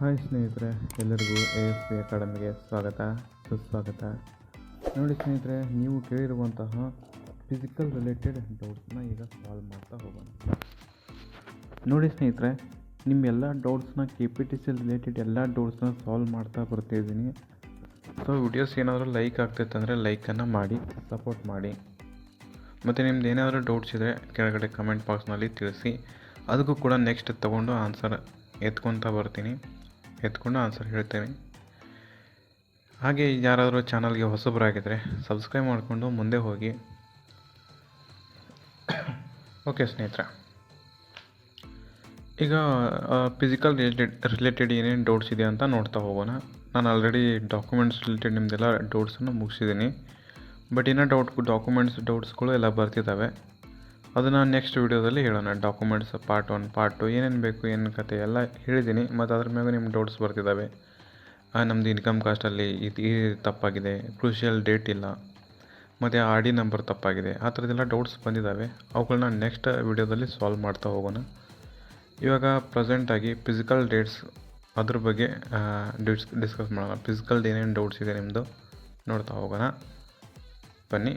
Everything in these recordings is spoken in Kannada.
ಹಾಯ್ ಸ್ನೇಹಿತರೆ, ಎಲ್ಲರಿಗೂ ಎ ಎಸ್ ಪಿ ಅಕಾಡೆಮಿಗೆ ಸ್ವಾಗತ, ಸುಸ್ವಾಗತ. ನೋಡಿ ಸ್ನೇಹಿತರೆ, ನೀವು ಕೇಳಿರುವಂತಹ ಫಿಸಿಕಲ್ ರಿಲೇಟೆಡ್ ಡೌಟ್ಸ್ನ ಈಗ ಸಾಲ್ವ್ ಮಾಡ್ತಾ ಹೋಗೋಣ. ನೋಡಿ ಸ್ನೇಹಿತರೆ ನಿಮ್ಮೆಲ್ಲ ಡೌಟ್ಸ್ನ K P T C related ಎಲ್ಲ ಡೌಟ್ಸ್ನ ಸಾಲ್ವ್ ಮಾಡ್ತಾ ಬರ್ತಿದ್ದೀನಿ ಸೊ ವಿಡಿಯೋಸ್ ಏನಾದರೂ ಲೈಕ್ ಆಗ್ತೈತೆ ಅಂದರೆ ಲೈಕನ್ನು ಮಾಡಿ ಸಪೋರ್ಟ್ ಮಾಡಿ. ಮತ್ತು ನಿಮ್ದು ಏನಾದರೂ ಡೌಟ್ಸ್ ಇದ್ದರೆ ಕೆಳಗಡೆ ಕಮೆಂಟ್ ಬಾಕ್ಸ್ನಲ್ಲಿ ತಿಳಿಸಿ. ಅದಕ್ಕೂ ಕೂಡ ನೆಕ್ಸ್ಟ್ ತೊಗೊಂಡು ಆನ್ಸರ್ ಎತ್ಕೊತಾ ಬರ್ತೀನಿ. ಎತ್ಕೊಂಡು ಆನ್ಸರ್ ಹೇಳ್ತೇನೆ. ಹಾಗೆ ಯಾರಾದರೂ ಚಾನಲ್ಗೆ ಹೊಸಬರಾಗಿದ್ದರೆ ಸಬ್ಸ್ಕ್ರೈಬ್ ಮಾಡಿಕೊಂಡು ಮುಂದೆ ಹೋಗಿ. ಓಕೆ ಸ್ನೇಹಿತರೆ. ಈಗ ಫಿಸಿಕಲ್ ರಿಲೇಟೆಡ್ ರಿಲೇಟೆಡ್ ಏನೇನು ಡೌಟ್ಸ್ ಇದೆ ಅಂತ ನೋಡ್ತಾ ಹೋಗೋಣ. ನಾನು ಆಲ್ರೆಡಿ ಡಾಕ್ಯುಮೆಂಟ್ಸ್ ರಿಲೇಟೆಡ್ ನಿಮ್ಮದೆಲ್ಲ ಡೌಟ್ಸನ್ನು ಮುಗಿಸಿದ್ದೀನಿ. ಬಟ್ ಇನ್ನೂ ಡೌಟ್ ಡಾಕ್ಯುಮೆಂಟ್ಸ್ ಡೌಟ್ಸ್ಗಳು ಎಲ್ಲ ಬರ್ತಿದ್ದಾವೆ. ಅದನ್ನು ನೆಕ್ಸ್ಟ್ ವೀಡಿಯೋದಲ್ಲಿ ಹೇಳೋಣ. Documents part one part two ಏನೇನು ಬೇಕು, ಏನು ಕತೆ ಎಲ್ಲ ಹೇಳಿದ್ದೀನಿ. ಮತ್ತು ಅದ್ರ ಮ್ಯಾಗ ನಿಮ್ಮ ಡೌಟ್ಸ್ ಬರ್ತಿದ್ದಾವೆ ನಮ್ಮದು ಇನ್ಕಮ್ ಕಾಸ್ಟಲ್ಲಿ ಇದು ಈ ತಪ್ಪಾಗಿದೆ. ಕ್ರೂಷಿಯಲ್ ಡೇಟ್ ಇಲ್ಲ. ಮತ್ತು ಆರ್ ಡಿ ನಂಬರ್ ತಪ್ಪಾಗಿದೆ. ಆ ಥರದ್ದೆಲ್ಲ ಡೌಟ್ಸ್ ಬಂದಿದ್ದಾವೆ ಅವುಗಳನ್ನ ನೆಕ್ಸ್ಟ್ ವೀಡಿಯೋದಲ್ಲಿ ಸಾಲ್ವ್ ಮಾಡ್ತಾ ಹೋಗೋಣ. ಇವಾಗ ಪ್ರೆಸೆಂಟಾಗಿ ಫಿಸಿಕಲ್ ಡೇಟ್ಸ್ ಅದ್ರ ಬಗ್ಗೆ ಡಿಸ್ ಡಿಸ್ಕಸ್ ಮಾಡೋಣ. ಫಿಸಿಕಲ್ ಏನೇನು ಡೌಟ್ಸ್ ಇದೆ ನಿಮ್ಮದು ನೋಡ್ತಾ ಹೋಗೋಣ. ಬನ್ನಿ.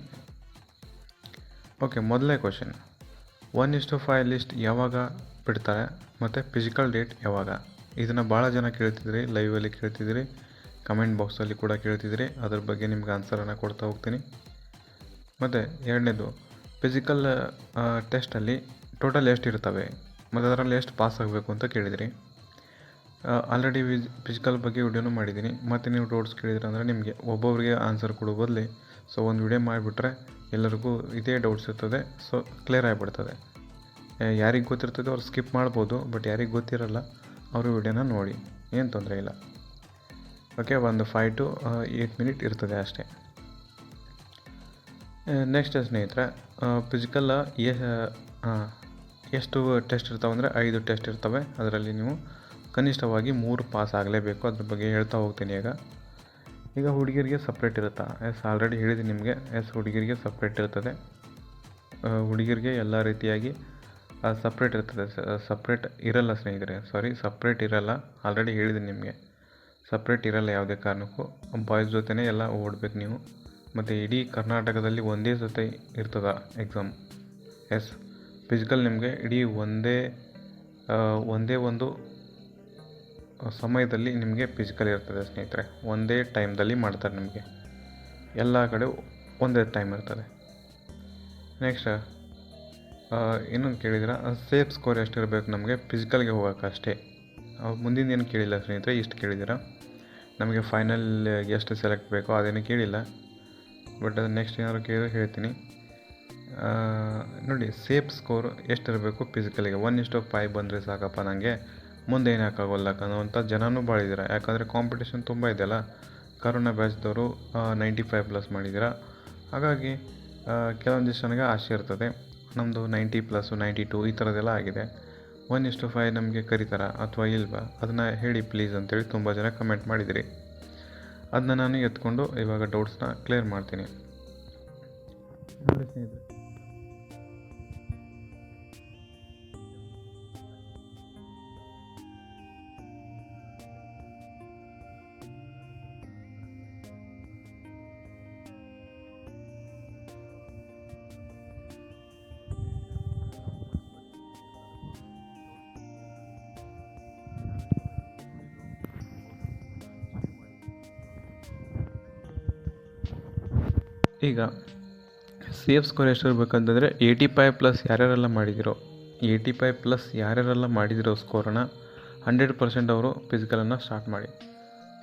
ಓಕೆ ಮೊದಲನೇ question one is to five list ಯಾವಾಗ ಬಿಡ್ತಾರೆ ಮತ್ತು ಫಿಸಿಕಲ್ ಡೇಟ್ ಯಾವಾಗ? ಇದನ್ನು ಭಾಳ ಜನ ಕೇಳ್ತಿದ್ರಿ ಲೈವಲ್ಲಿ ಕೇಳ್ತಿದ್ರಿ ಕಮೆಂಟ್ ಬಾಕ್ಸಲ್ಲಿ ಕೂಡ ಕೇಳ್ತಿದ್ರಿ. ಅದ್ರ ಬಗ್ಗೆ ನಿಮ್ಗೆ ಆನ್ಸರನ್ನು ಕೊಡ್ತಾ ಹೋಗ್ತೀನಿ. ಮತ್ತು ಎರಡನೇದು ಫಿಸಿಕಲ್ ಟೆಸ್ಟಲ್ಲಿ ಟೋಟಲ್ ಎಷ್ಟು ಇರ್ತವೆ? ಮತ್ತು ಅದರಲ್ಲಿ ಎಷ್ಟು ಪಾಸ್ ಆಗಬೇಕು ಅಂತ ಕೇಳಿದಿರಿ. ಆಲ್ರೆಡಿ ವಿಜ್ ಫಿಸಿಕಲ್ ಬಗ್ಗೆ ವಿಡಿಯೋನೂ ಮಾಡಿದ್ದೀನಿ. ಮತ್ತು ನೀವು ಡೌಟ್ಸ್ ಕೇಳಿದ್ರೆ ಅಂದರೆ ನಿಮಗೆ ಒಬ್ಬೊಬ್ಬರಿಗೆ ಆನ್ಸರ್ ಕೊಡೋ ಬದಲಿ. ಸೊ ಒಂದು ವಿಡಿಯೋ ಮಾಡಿಬಿಟ್ರೆ ಎಲ್ಲರಿಗೂ ಇದೇ ಡೌಟ್ಸ್ ಇರ್ತದೆ. ಸೊ ಕ್ಲಿಯರ್ ಆಗಿಬಿಡ್ತದೆ. ಯಾರಿಗೆ ಗೊತ್ತಿರ್ತದೆ ಅವ್ರು ಸ್ಕಿಪ್ ಮಾಡ್ಬೋದು ಬಟ್ ಯಾರಿಗೆ ಗೊತ್ತಿರಲ್ಲ, ಅವರು ವಿಡಿಯೋನ ನೋಡಿ. ಏನು ತೊಂದರೆ ಇಲ್ಲ. ಓಕೆ ಒಂದು ಫೈವ್ ಟು ಏಯ್ಟ್ ಮಿನಿಟ್ ಇರ್ತದೆ ಅಷ್ಟೇ. ನೆಕ್ಸ್ಟ್ ಸ್ನೇಹಿತರೆ ಫಿಸಿಕಲ್ ಎಷ್ಟು ಟೆಸ್ಟ್ ಇರ್ತಾವೆ ಅಂದರೆ ಐದು ಟೆಸ್ಟ್ ಇರ್ತವೆ. ಅದರಲ್ಲಿ ನೀವು ಕನಿಷ್ಠವಾಗಿ ಮೂರು ಪಾಸ್ ಆಗಲೇಬೇಕು. ಅದ್ರ ಬಗ್ಗೆ ಹೇಳ್ತಾ ಹೋಗ್ತೀನಿ ಈಗ. ಈಗ ಹುಡುಗಿರಿಗೆ ಸಪ್ರೇಟ್ ಇರುತ್ತಾ? ಎಸ್ ಆಲ್ರೆಡಿ ಹೇಳಿದೆ ನಿಮಗೆ. ಎಸ್ ಹುಡುಗಿರಿಗೆ ಸಪ್ರೇಟ್ ಇರ್ತದೆ. ಹುಡುಗಿರಿಗೆ ಎಲ್ಲ ರೀತಿಯಾಗಿ ಸಪ್ರೇಟ್ ಇರ್ತದೆ. ಸಪ್ರೇಟ್ ಇರಲ್ಲ ಸ್ನೇಹಿತರೆ. ಸಾರಿ ಸಪ್ರೇಟ್ ಇರಲ್ಲ. ಆಲ್ರೆಡಿ ಹೇಳಿದೆ ನಿಮಗೆ. ಸಪ್ರೇಟ್ ಇರಲ್ಲ ಯಾವುದೇ ಕಾರಣಕ್ಕೂ. ಬಾಯ್ಸ್ ಜೊತೆನೇ ಎಲ್ಲ ಓಡಬೇಕು ನೀವು. ಮತ್ತು ಇಡೀ ಕರ್ನಾಟಕದಲ್ಲಿ ಒಂದೇ ಸತಿ ಇರ್ತದ ಎಕ್ಸಾಮ್ ಎಸ್ ಫಿಸಿಕಲ್ ನಿಮಗೆ ಇಡೀ ಒಂದೇ ಒಂದೇ ಒಂದು ಸಮಯದಲ್ಲಿ ನಿಮಗೆ ಫಿಸಿಕಲ್ ಇರ್ತದೆ ಸ್ನೇಹಿತರೆ. ಒಂದೇ ಟೈಮ್ದಲ್ಲಿ ಮಾಡ್ತಾರೆ ನಿಮಗೆ. ಎಲ್ಲ ಕಡೆ ಒಂದೇ ಟೈಮ್ ಇರ್ತದೆ. ನೆಕ್ಸ್ಟ್ ಇನ್ನೊಂದು ಕೇಳಿದ್ರೆ ಸೇಫ್ ಸ್ಕೋರ್ ಎಷ್ಟಿರಬೇಕು ನಮಗೆ? ಫಿಸಿಕಲ್ಗೆ ಹೋಗೋಕೆ ಅಷ್ಟೇ. ಮುಂದಿನ ಏನು ಕೇಳಿಲ್ಲ ಸ್ನೇಹಿತರೆ, ಇಷ್ಟು ಕೇಳಿದ್ದೀರಾ? ನಮಗೆ ಫೈನಲ್ ಎಷ್ಟು ಸೆಲೆಕ್ಟ್ ಬೇಕೋ ಅದೇನು ಕೇಳಿಲ್ಲ. ಬಟ್ ನೆಕ್ಸ್ಟ್ ಏನಾದ್ರು ಕೇಳಿದ್ರೆ ಹೇಳ್ತೀನಿ. ನೋಡಿ ಸೇಫ್ ಸ್ಕೋರ್ ಎಷ್ಟಿರಬೇಕು ಫಿಸಿಕಲಿಗೆ ಒನ್ ಇಷ್ಟು ಫೈವ್ ಬಂದರೆ ಸಾಕಪ್ಪ ನನಗೆ ಮುಂದೆ ಏನು ಅನ್ನುವಂಥ ಜನನೂ ಭಾಳ ಇದ್ದೀರಾ? ಯಾಕಂದರೆ ಕಾಂಪಿಟೇಷನ್ ತುಂಬ ಇದೆಯಲ್ಲ? ಕರೋನಾ ಬ್ಯಾಚ್ದವರು ನೈಂಟಿ ಫೈವ್ ಪ್ಲಸ್ ಮಾಡಿದ್ದೀರ? ಹಾಗಾಗಿ ಕೆಲವೊಂದಿಷ್ಟು ಜನಗೆ ಆಸೆ ಇರ್ತದೆ. ನಮ್ಮದು ನೈಂಟಿ ಪ್ಲಸ್ಸು ನೈಂಟಿ ಟು ಈ ಥರದ್ದೆಲ್ಲ ಆಗಿದೆ. ಒನ್ ಇಷ್ಟು ಫೈವ್ ನಮಗೆ ಕರೀತಾರ ಅಥವಾ ಇಲ್ವಾ? ಅದನ್ನು ಹೇಳಿ ಪ್ಲೀಸ್ ಅಂತೇಳಿ ತುಂಬ ಜನ ಕಮೆಂಟ್ ಮಾಡಿದಿರಿ ಅದನ್ನ ನಾನು ಎತ್ಕೊಂಡು ಇವಾಗ ಡೌಟ್ಸ್ನ ಕ್ಲಿಯರ್ ಮಾಡ್ತೀನಿ. ಸ್ನೇಹಿತರೆ ಈಗ ಸೇಫ್ ಸ್ಕೋರ್ ಎಷ್ಟಿರ್ಬೇಕಂತಂದರೆ ಏಯ್ಟಿ ಫೈವ್ ಪ್ಲಸ್ ಯಾರ್ಯಾರೆಲ್ಲ ಮಾಡಿದಿರೋ ಏಯ್ಟಿ ಫೈವ್ ಪ್ಲಸ್ ಯಾರ್ಯಾರೆಲ್ಲ ಮಾಡಿದಿರೋ ಸ್ಕೋರನ್ನ ಹಂಡ್ರೆಡ್ ಪರ್ಸೆಂಟ್ ಅವರು ಫಿಸಿಕಲನ್ನು ಸ್ಟಾರ್ಟ್ ಮಾಡಿ.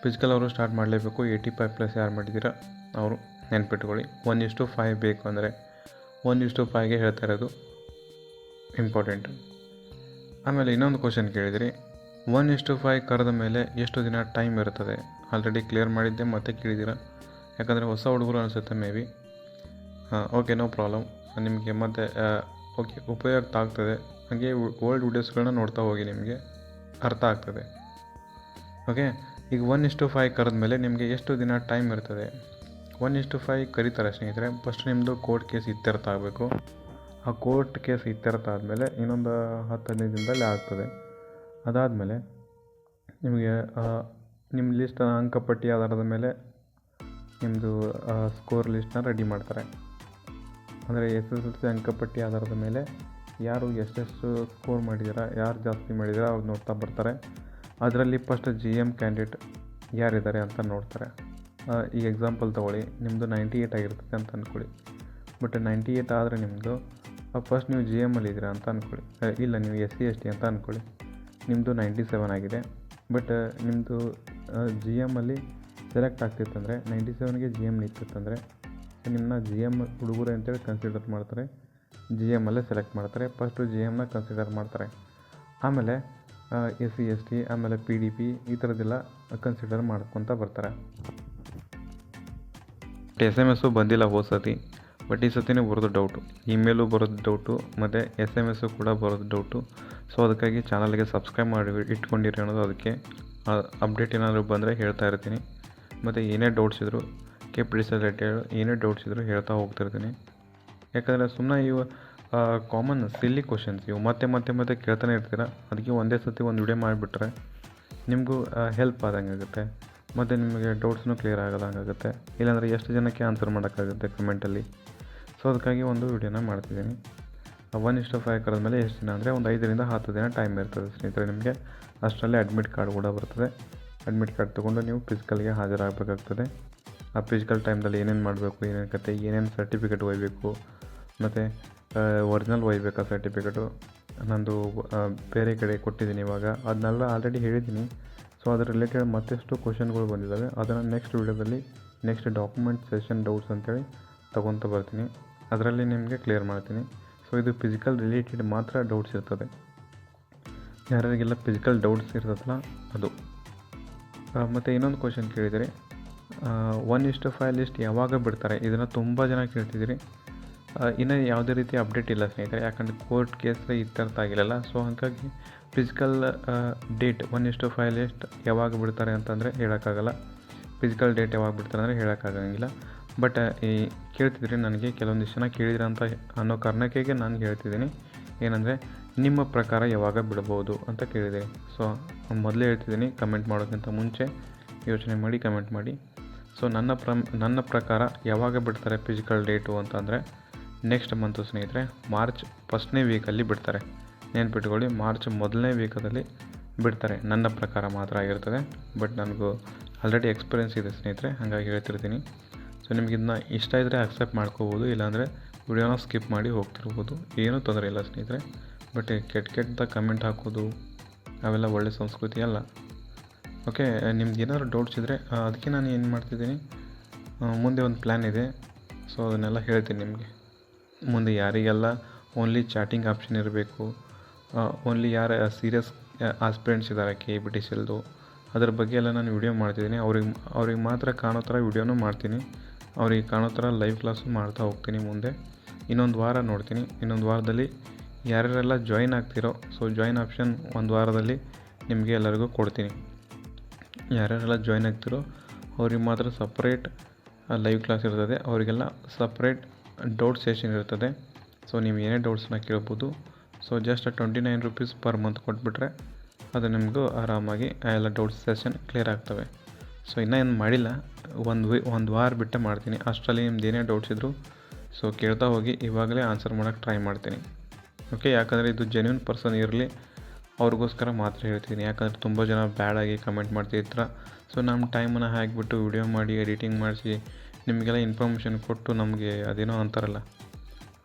ಫಿಸಿಕಲ್ ಅವರು ಸ್ಟಾರ್ಟ್ ಮಾಡಲೇಬೇಕು ಏಯ್ಟಿ ಫೈವ್ ಪ್ಲಸ್ ಯಾರು ಮಾಡಿದ್ದೀರಾ ಅವರು ನೆನ್ಪಿಟ್ಕೊಳ್ಳಿ. ಒನ್ ಇಷ್ಟು ಫೈವ್ ಬೇಕು ಅಂದರೆ ಒನ್ ಇಷ್ಟು ಫೈವ್ಗೆ ಹೇಳ್ತಾ ಇರೋದು ಇಂಪಾರ್ಟೆಂಟ್ ಆಮೇಲೆ ಇನ್ನೊಂದು ಕ್ವಶನ್ ಕೇಳಿದಿರಿ. ಒನ್ ಇಷ್ಟು ಫೈವ್ ಕರೆದ ಮೇಲೆ ಎಷ್ಟು ದಿನ ಟೈಮ್ ಇರುತ್ತದೆ ಆಲ್ರೆಡಿ ಕ್ಲಿಯರ್ ಮಾಡಿದ್ದೆ, ಮತ್ತೆ ಕೇಳಿದ್ದೀರಾ ಯಾಕಂದರೆ ಹೊಸ ಹುಡುಗರು ಅನಿಸುತ್ತೆ ಮೇ ಬಿ ಹಾಂ ಓಕೆ ನೋ ಪ್ರಾಬ್ಲಮ್ ನಿಮಗೆ ಮತ್ತೆ ಓಕೆ ಉಪಯುಕ್ತ ಆಗ್ತದೆ. ಹಾಗೆ ಓಲ್ಡ್ ವೀಡಿಯೋಸ್ಗಳನ್ನ ನೋಡ್ತಾ ಹೋಗಿ ನಿಮಗೆ ಅರ್ಥ ಆಗ್ತದೆ. ಓಕೆ ಈಗ ಒನ್ ಇಷ್ಟು ಫೈವ್ ಕರೆದ ಮೇಲೆ ನಿಮಗೆ ಎಷ್ಟು ದಿನ ಟೈಮ್ ಇರ್ತದೆ? ಒನ್ ಇಷ್ಟು ಫೈವ್ ಕರೀತಾರೆ ಸ್ನೇಹಿತರೆ. ಫಸ್ಟ್ ನಿಮ್ಮದು ಕೋರ್ಟ್ ಕೇಸ್ ಇತ್ಯರ್ಥ ಆಗಬೇಕು. ಆ ಕೋರ್ಟ್ ಕೇಸ್ ಇತ್ಯರ್ಥ ಆದಮೇಲೆ ಇನ್ನೊಂದು ಹತ್ತು, ಹದಿನೈದು ದಿನದಲ್ಲಿ ಆಗ್ತದೆ. ಅದಾದಮೇಲೆ ನಿಮಗೆ ನಿಮ್ಮ ಲಿಸ್ಟ್ ಅಂಕಪಟ್ಟಿ ಆಧಾರದ ಮೇಲೆ ನಿಮ್ಮದು ಸ್ಕೋರ್ ಲಿಸ್ಟನ್ನ ರೆಡಿ ಮಾಡ್ತಾರೆ. ಅಂದರೆ ಎಸ್ ಎಸ್ ಎಲ್ ಸಿ ಅಂಕಪಟ್ಟಿ ಆಧಾರದ ಮೇಲೆ ಯಾರು ಎಷ್ಟೆಷ್ಟು ಸ್ಕೋರ್ ಮಾಡಿದಾರ, ಯಾರು ಜಾಸ್ತಿ ಮಾಡಿದಾರ ಅವ್ರು ನೋಡ್ತಾ ಬರ್ತಾರೆ. ಅದರಲ್ಲಿ ಫಸ್ಟ್ ಜಿ ಎಂ ಕ್ಯಾಂಡಿಡೇಟ್ ಯಾರಿದ್ದಾರೆ ಅಂತ ನೋಡ್ತಾರೆ. ಈಗ ಎಕ್ಸಾಂಪಲ್ ತೊಗೊಳ್ಳಿ. ನಿಮ್ಮದು ನೈಂಟಿ ಏಯ್ಟ್ ಆಗಿರ್ತದೆ ಅಂತ ಅಂದ್ಕೊಳ್ಳಿ ಬಟ್ ನೈಂಟಿ ಏಯ್ಟ್ ಆದರೆ ನಿಮ್ಮದು ಫಸ್ಟ್ ನೀವು ಜಿ ಎಮ್ಮಲ್ಲಿ ಇದ್ದೀರಾ ಅಂತ ಅಂದ್ಕೊಳ್ಳಿ ಇಲ್ಲ, ನೀವು ಎಸ್ ಸಿ ಎಸ್ ಟಿ ಅಂತ ಅಂದ್ಕೊಳ್ಳಿ ನಿಮ್ಮದು ನೈಂಟಿ ಸೆವೆನ್ ಆಗಿದೆ. ಬಟ್ ನಿಮ್ಮದು ಜಿ ಎಮ್ಮಲ್ಲಿ ಸೆಲೆಕ್ಟ್ ಆಗ್ತಿತ್ತಂದರೆ ನೈಂಟಿ ಸೆವೆನ್ಗೆ ಜಿ ಎಂ ನಿಂತಿತ್ತಂದರೆ ನಿಮ್ಮನ್ನ ಜಿ ಎಂ ಹುಡುಗರು ಅಂತೇಳಿ ಕನ್ಸಿಡರ್ ಮಾಡ್ತಾರೆ. ಜಿ ಎಮ್ಮಲ್ಲೇ ಸೆಲೆಕ್ಟ್ ಮಾಡ್ತಾರೆ. ಫಸ್ಟು ಜಿ ಎಮ್ನ ಕನ್ಸಿಡರ್ ಮಾಡ್ತಾರೆ. ಆಮೇಲೆ ಎಸ್ ಸಿ ಎಸ್ ಟಿ ಆಮೇಲೆ ಪಿ ಡಿ ಪಿ ಈ ಥರದ್ದೆಲ್ಲ ಕನ್ಸಿಡರ್ ಮಾಡ್ಕೊತ ಬರ್ತಾರೆ. ಎಸ್ ಎಂ ಎಸ್ಸು ಬಂದಿಲ್ಲ ಹೋದ ಸತಿ ಬಟ್ ಈ ಸತಿನೇ ಬರೋದು ಡೌಟು ಇಮೇಲು ಬರೋದು ಡೌಟು ಮತ್ತು ಎಸ್ ಎಂ ಎಸ್ಸು ಕೂಡ ಬರೋದು ಡೌಟು ಸೊ ಅದಕ್ಕಾಗಿ ಚಾನಲ್ಗೆ ಸಬ್ಸ್ಕ್ರೈಬ್ ಮಾಡಿ, ಇಟ್ಕೊಂಡಿರಿ ಅನ್ನೋದು ಅದಕ್ಕೆ ಅಪ್ಡೇಟ್ ಏನಾದರೂ ಬಂದರೆ ಹೇಳ್ತಾ ಇರ್ತೀನಿ. ಮತ್ತು ಏನೇ ಡೌಟ್ಸ್ ಇದ್ದರೂ K P D C related ಏನೇ ಡೌಟ್ಸ್ ಇದ್ದರೂ ಹೇಳ್ತಾ ಹೋಗ್ತಿರ್ತೀನಿ. ಯಾಕಂದರೆ ಸುಮ್ಮನೆ ಇವು ಕಾಮನ್ ಸಿಲ್ಲಿ ಕ್ವಶನ್ಸ್ ಇವು ಮತ್ತೆ ಮತ್ತೆ ಮತ್ತೆ ಕೇಳ್ತಾನೆ ಇರ್ತೀರ? ಅದಕ್ಕೆ ಒಂದೇ ಸತಿ ಒಂದು ವಿಡಿಯೋ ಮಾಡಿಬಿಟ್ರೆ ನಿಮಗೂ ಹೆಲ್ಪ್ ಆದಂಗೆ ಆಗುತ್ತೆ ಮತ್ತು ನಿಮಗೆ ಡೌಟ್ಸ್ನೂ ಕ್ಲಿಯರ್ ಆಗೋದಂಗಾಗುತ್ತೆ. ಇಲ್ಲಾಂದರೆ ಎಷ್ಟು ಜನಕ್ಕೆ ಆನ್ಸರ್ ಮಾಡೋಕ್ಕಾಗುತ್ತೆ ಕಮೆಂಟಲ್ಲಿ ಸೊ ಅದಕ್ಕಾಗಿ ಒಂದು ವಿಡಿಯೋನ ಮಾಡ್ತಿದ್ದೀನಿ. ಒನ್ ಇಷ್ಟು ಫೈವ್ ಕರೆದ್ಮೇಲೆ ಎಷ್ಟು ದಿನ ಅಂದರೆ ಒಂದು ಐದರಿಂದ ಹತ್ತು ದಿನ ಟೈಮ್ ಇರ್ತದೆ ಸ್ನೇಹಿತರೆ ನಿಮಗೆ. ಅಷ್ಟರಲ್ಲೇ ಅಡ್ಮಿಟ್ ಕಾರ್ಡ್ ಕೂಡ ಬರ್ತದೆ. ಅಡ್ಮಿಟ್ ಕಾರ್ಡ್ ತೊಗೊಂಡು ನೀವು ಫಿಸಿಕಲ್ಗೆ ಹಾಜರಾಗಬೇಕಾಗ್ತದೆ. ಆ ಫಿಸಿಕಲ್ ಟೈಮ್ದಲ್ಲಿ ಏನೇನು ಮಾಡಬೇಕು, ಏನೇನು ಕತೆ, ಏನೇನು ಸರ್ಟಿಫಿಕೇಟ್ ಒಯ್ಯಬೇಕು ಮತ್ತು ಒರಿಜಿನಲ್ ಒಯ್ಬೇಕಾ ಸರ್ಟಿಫಿಕೇಟು ನಂದು ಬೇರೆ ಕಡೆ ಕೊಟ್ಟಿದ್ದೀನಿ ಇವಾಗ. ಅದನ್ನೆಲ್ಲ ಆಲ್ರೆಡಿ ಹೇಳಿದ್ದೀನಿ. ಸೊ ಅದ್ರ ರಿಲೇಟೆಡ್ ಮತ್ತೆಷ್ಟು ಕ್ವಶನ್ಗಳು ಬಂದಿದ್ದಾವೆ. ಅದನ್ನು ನೆಕ್ಸ್ಟ್ ವೀಡಿಯೋದಲ್ಲಿ ನೆಕ್ಸ್ಟ್ ಡಾಕ್ಯುಮೆಂಟ್ ಸೆಷನ್ ಡೌಟ್ಸ್ ಅಂತೇಳಿ ತೊಗೊತ ಬರ್ತೀನಿ. ಅದರಲ್ಲಿ ನಿಮಗೆ ಕ್ಲಿಯರ್ ಮಾಡ್ತೀನಿ. ಸೊ ಇದು ಫಿಸಿಕಲ್ ರಿಲೇಟೆಡ್ ಮಾತ್ರ ಡೌಟ್ಸ್ ಇರ್ತದೆ. ಯಾರ್ಯಾರಿಗೆಲ್ಲ ಫಿಸಿಕಲ್ ಡೌಟ್ಸ್ ಇರ್ತದಲ್ಲ ಅದು. ಮತ್ತು ಇನ್ನೊಂದು ಕ್ವಶನ್ ಕೇಳಿದರೆ ಒನ್ ಇಷ್ಟು ಫೈವ್ ಲಿಸ್ಟ್ ಯಾವಾಗ ಬಿಡ್ತಾರೆ? ಇದನ್ನು ತುಂಬ ಜನ ಕೇಳ್ತಿದ್ದೀರಿ. ಇನ್ನು ಯಾವುದೇ ರೀತಿ ಅಪ್ಡೇಟ್ ಇಲ್ಲ ಸ್ನೇಹಿತರೆ, ಯಾಕಂದರೆ ಕೋರ್ಟ್ ಕೇಸ್ ಇತ್ಯರ್ಥ ಆಗಿಲ್ಲಲ್ಲ? ಸೊ ಹಾಗಾಗಿ ಫಿಸಿಕಲ್ ಡೇಟ್ ಒನ್ ಇಷ್ಟು ಫೈವ್ ಲಿಸ್ಟ್ ಯಾವಾಗ ಬಿಡ್ತಾರೆ ಅಂತಂದರೆ ಹೇಳೋಕ್ಕಾಗಲ್ಲ. ಫಿಸಿಕಲ್ ಡೇಟ್ ಯಾವಾಗ ಬಿಡ್ತಾರೆ ಅಂದರೆ ಹೇಳೋಕ್ಕಾಗಂಗಿಲ್ಲ. ಬಟ್ ಈ ಕೇಳ್ತಿದ್ರಿ ನನಗೆ, ಕೆಲವೊಂದಿಷ್ಟು ಜನ ಕೇಳಿದ್ರೆ ಅಂತ ಅನ್ನೋ ಕಾರಣಕ್ಕೆ ನಾನು ಹೇಳ್ತಿದ್ದೀನಿ. ಏನಂದರೆ, ನಿಮ್ಮ ಪ್ರಕಾರ ಯಾವಾಗ ಬಿಡ್ಬೋದು ಅಂತ ಕೇಳಿದೆ ಸೊ ಮೊದಲೇ ಹೇಳ್ತಿದ್ದೀನಿ ಕಮೆಂಟ್ ಮಾಡೋಕ್ಕಿಂತ ಮುಂಚೆ ಯೋಚನೆ ಮಾಡಿ ಕಮೆಂಟ್ ಮಾಡಿ. ಸೊ ನನ್ನ ಪ್ರ ನನ್ನ ಪ್ರಕಾರ ಯಾವಾಗ ಬಿಡ್ತಾರೆ ಫಿಸಿಕಲ್ ಡೇಟು ಅಂತಂದರೆ ನೆಕ್ಸ್ಟ್ ಮಂತು ಸ್ನೇಹಿತರೆ ಮಾರ್ಚ್ ಫಸ್ಟ್ನೇ ವೀಕಲ್ಲಿ ಬಿಡ್ತಾರೆ. ನೆನ್ಪಿಟ್ಕೊಳ್ಳಿ ಮಾರ್ಚ್ ಮೊದಲನೇ ವೀಕದಲ್ಲಿ ಬಿಡ್ತಾರೆ. ನನ್ನ ಪ್ರಕಾರ ಮಾತ್ರ ಆಗಿರ್ತದೆ. ಬಟ್ ನನಗೂ ಆಲ್ರೆಡಿ ಎಕ್ಸ್ಪೀರಿಯೆನ್ಸ್ ಇದೆ ಸ್ನೇಹಿತರೆ, ಹಾಗಾಗಿ ಹೇಳ್ತಿರ್ತೀನಿ. ಸೊ ನಿಮಗೆ ಇಷ್ಟ ಇದ್ದರೆ ಅಕ್ಸೆಪ್ಟ್ ಮಾಡ್ಕೋಬೋದು, ಇಲ್ಲಾಂದರೆ ವಿಡಿಯೋನ ಸ್ಕಿಪ್ ಮಾಡಿ ಹೋಗ್ತಿರ್ಬೋದು. ಏನೂ ತೊಂದರೆ ಇಲ್ಲ ಸ್ನೇಹಿತರೆ. ಬಟ್ ಕೆಟ್ಟ ಕೆಟ್ಟ ಕಮೆಂಟ್ ಹಾಕೋದು, ಅವೆಲ್ಲ ಒಳ್ಳೆ ಸಂಸ್ಕೃತಿ ಅಲ್ಲ. ಓಕೆ, ನಿಮ್ಗೆ ಏನಾದ್ರು ಡೌಟ್ಸ್ ಇದ್ದರೆ ಅದಕ್ಕೆ ನಾನು ಏನು ಮಾಡ್ತಿದ್ದೀನಿ? ಮುಂದೆ ಒಂದು ಪ್ಲ್ಯಾನ್ ಇದೆ. ಸೊ ಅದನ್ನೆಲ್ಲ ಹೇಳ್ತೀನಿ ನಿಮಗೆ. ಮುಂದೆ ಯಾರಿಗೆಲ್ಲ ಓನ್ಲಿ ಚಾಟಿಂಗ್ ಆಪ್ಷನ್ ಇರಬೇಕು ಓನ್ಲಿ ಯಾರು ಸೀರಿಯಸ್ ಆಸ್ಪಿರೆಂಟ್ಸ್ ಇದ್ದಾರೆ ಕೆ ಬಿ ಟಿ ಸಿಲ್ದು ಅದ್ರ ಬಗ್ಗೆ ಎಲ್ಲ ನಾನು ವಿಡಿಯೋ ಮಾಡ್ತಿದ್ದೀನಿ. ಅವ್ರಿಗೆ ಅವ್ರಿಗೆ ಮಾತ್ರ ಕಾಣೋ ಥರ ವಿಡಿಯೋನೂ ಮಾಡ್ತೀನಿ. ಅವ್ರಿಗೆ ಕಾಣೋ ಥರ ಲೈವ್ ಕ್ಲಾಸು ಮಾಡ್ತಾ ಹೋಗ್ತೀನಿ ಮುಂದೆ. ಇನ್ನೊಂದು ವಾರ ನೋಡ್ತೀನಿ. ಇನ್ನೊಂದು ವಾರದಲ್ಲಿ ಯಾರ್ಯಾರೆಲ್ಲ ಜಾಯಿನ್ ಆಗ್ತಿರೋ ಸೊ ಜಾಯಿನ್ ಆಪ್ಷನ್ ಒಂದು ವಾರದಲ್ಲಿ ನಿಮಗೆ ಎಲ್ಲರಿಗೂ ಕೊಡ್ತೀನಿ. ಯಾರ್ಯಾರೆಲ್ಲ ಜಾಯ್ನ್ ಆಗ್ತಿರೋ, ಅವ್ರಿಗೆ ಮಾತ್ರ ಸಪ್ರೇಟ್ ಲೈವ್ ಕ್ಲಾಸ್ ಇರ್ತದೆ. ಅವರಿಗೆಲ್ಲ ಸಪ್ರೇಟ್ ಡೌಟ್ ಸೆಷನ್ ಇರ್ತದೆ. ಸೊ ನೀವು ಏನೇ ಡೌಟ್ಸ್ನ ಕೇಳ್ಬೋದು. So just twenty nine rupees per month ಕೊಟ್ಬಿಟ್ರೆ, ಅದು ನಿಮಗೂ ಆರಾಮಾಗಿ ಎಲ್ಲ ಡೌಟ್ಸ್ ಸೆಷನ್ ಕ್ಲಿಯರ್ ಆಗ್ತವೆ. ಸೊ ಇನ್ನೂ ಏನು ಮಾಡಿಲ್ಲ. ಒಂದು ವೀ ಒಂದು ವಾರ ಬಿಟ್ಟೆ ಮಾಡ್ತೀನಿ. ಅಷ್ಟರಲ್ಲಿ ನಿಮ್ದು ಏನೇ ಡೌಟ್ಸ್ ಇದ್ದರು ಸೊ ಕೇಳ್ತಾ ಹೋಗಿ, ಇವಾಗಲೇ ಆನ್ಸರ್ ಮಾಡೋಕ್ಕೆ ಟ್ರೈ ಮಾಡ್ತೀನಿ. ಓಕೆ ಯಾಕಂದರೆ ಇದು ಜೆನ್ಯೂನ್ ಪರ್ಸನ್ ಇರಲಿ ಅವ್ರಿಗೋಸ್ಕರ ಮಾತ್ರ ಹೇಳ್ತೀನಿ. ಯಾಕಂದರೆ ತುಂಬ ಜನ ಬ್ಯಾಡಾಗಿ ಕಮೆಂಟ್ ಮಾಡ್ತಿರ್ತಾರೆ ಸೊ ನಮ್ಮ ಟೈಮನ್ನು ಹಾಕಿಬಿಟ್ಟು ವಿಡಿಯೋ ಮಾಡಿ ಎಡಿಟಿಂಗ್ ಮಾಡಿಸಿ, ನಿಮಗೆಲ್ಲ ಇನ್ಫಾರ್ಮೇಷನ್ ಕೊಟ್ಟು ನಮಗೆ ಅದೇನೋ ಅಂತಾರಲ್ಲ,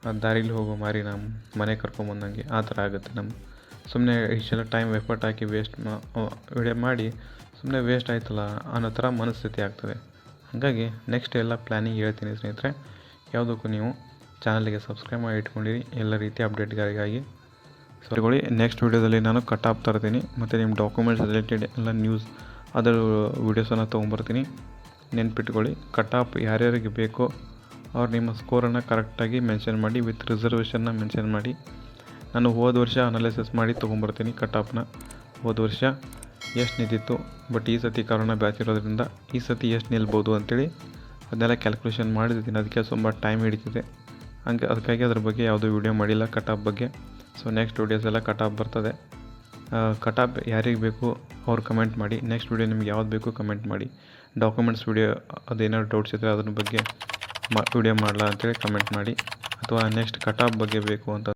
ಆ ದಾರಿಲಿ ಹೋಗೋ ಮಾರಿ ನಮ್ಮ ಮನೆ ಕರ್ಕೊಂಬಂದಂಗೆ ಆ ಥರ ಆಗುತ್ತೆ ನಮ್ಮ ಸುಮ್ಮನೆ ಇಷ್ಟೆಲ್ಲ ಟೈಮ್ ಎಫರ್ಟ್ ಹಾಕಿ ವೇಸ್ಟ್ ವಿಡಿಯೋ ಮಾಡಿ ಸುಮ್ಮನೆ ವೇಸ್ಟ್ ಆಯ್ತಲ್ಲ ಅನ್ನೋ ಥರ ಮನಸ್ಥಿತಿ ಆಗ್ತದೆ. ಹಾಗಾಗಿ ನೆಕ್ಸ್ಟ್ ಎಲ್ಲ ಪ್ಲ್ಯಾನಿಂಗ್ ಹೇಳ್ತೀನಿ ಸ್ನೇಹಿತರೆ. ಯಾವುದಕ್ಕೂ ನೀವು ಚಾನಲ್ಗೆ ಸಬ್ಸ್ಕ್ರೈಬ್ ಮಾಡಿ ಇಟ್ಕೊಂಡಿರಿ. ಎಲ್ಲ ರೀತಿ ಅಪ್ಡೇಟ್ಗಳಿಗಾಗಿ ಸೊ ತಗೊಳ್ಳಿ. ನೆಕ್ಸ್ಟ್ ವೀಡಿಯೋದಲ್ಲಿ ನಾನು ಕಟ್ ಆಫ್ ತರ್ತೀನಿ. ಮತ್ತು ನಿಮ್ಮ ಡಾಕ್ಯುಮೆಂಟ್ಸ್ ರಿಲೇಟೆಡ್ ಎಲ್ಲ ನ್ಯೂಸ್ ಅದರ ವೀಡಿಯೋಸನ್ನು ತೊಗೊಂಬರ್ತೀನಿ. ನೆನ್ಪಿಟ್ಕೊಳ್ಳಿ. ಕಟ್ ಆಫ್ ಯಾರ್ಯಾರಿಗೆ ಬೇಕೋ ಅವ್ರು ನಿಮ್ಮ ಸ್ಕೋರನ್ನು ಕರೆಕ್ಟಾಗಿ ಮೆನ್ಷನ್ ಮಾಡಿ ವಿತ್ ರಿಸರ್ವೇಷನ್ನ ಮೆನ್ಷನ್ ಮಾಡಿ. ನಾನು ಹೋದ ವರ್ಷ ಅನಾಲಿಸಿಸ್ ಮಾಡಿ ತೊಗೊಂಬರ್ತೀನಿ ಕಟ್ ಆಫ್ನ ಹೋದ ವರ್ಷ ಎಷ್ಟು ನಿಂತಿತ್ತು? ಬಟ್ ಈ ಸತಿ ಕರೋನಾ ಬ್ಯಾಚ್ ಇರೋದ್ರಿಂದ ಈ ಸತಿ ಎಷ್ಟು ನಿಲ್ಬೋದು ಅಂತೇಳಿ ಅದನ್ನೆಲ್ಲ ಕ್ಯಾಲ್ಕುಲೇಷನ್ ಮಾಡಿದ್ದೀನಿ ಅದಕ್ಕೆ ತುಂಬ ಟೈಮ್ ಹಿಡಿತಿದೆ. ಹಂಗೆ ಅದಕ್ಕಾಗಿ ಅದ್ರ ಬಗ್ಗೆ ಯಾವುದೂ ವೀಡಿಯೋ ಮಾಡಿಲ್ಲ ಕಟ್ ಆಫ್ ಬಗ್ಗೆ. ಸೊ ನೆಕ್ಸ್ಟ್ ವೀಡಿಯೋಸ್ ಎಲ್ಲ ಕಟಾಪ್ ಬರ್ತದೆ. ಕಟಾಪ್ ಯಾರಿಗೆ ಬೇಕು ಅವ್ರು ಕಮೆಂಟ್ ಮಾಡಿ. ನೆಕ್ಸ್ಟ್ ವೀಡಿಯೋ ನಿಮ್ಗೆ ಯಾವ್ದು ಬೇಕು ಕಮೆಂಟ್ ಮಾಡಿ. ಡಾಕ್ಯುಮೆಂಟ್ಸ್ ವೀಡಿಯೋ ಅದೇನಾದ್ರು ಡೌಟ್ಸ್ ಇದ್ದರೆ ಅದ್ರ ಬಗ್ಗೆ ಮಾ ವೀಡಿಯೋ ಮಾಡಲಾ ಅಂತೇಳಿ ಕಮೆಂಟ್ ಮಾಡಿ. ಅಥವಾ ನೆಕ್ಸ್ಟ್ ಕಟಾಪ್ ಬಗ್ಗೆ ಬೇಕು ಅಂತ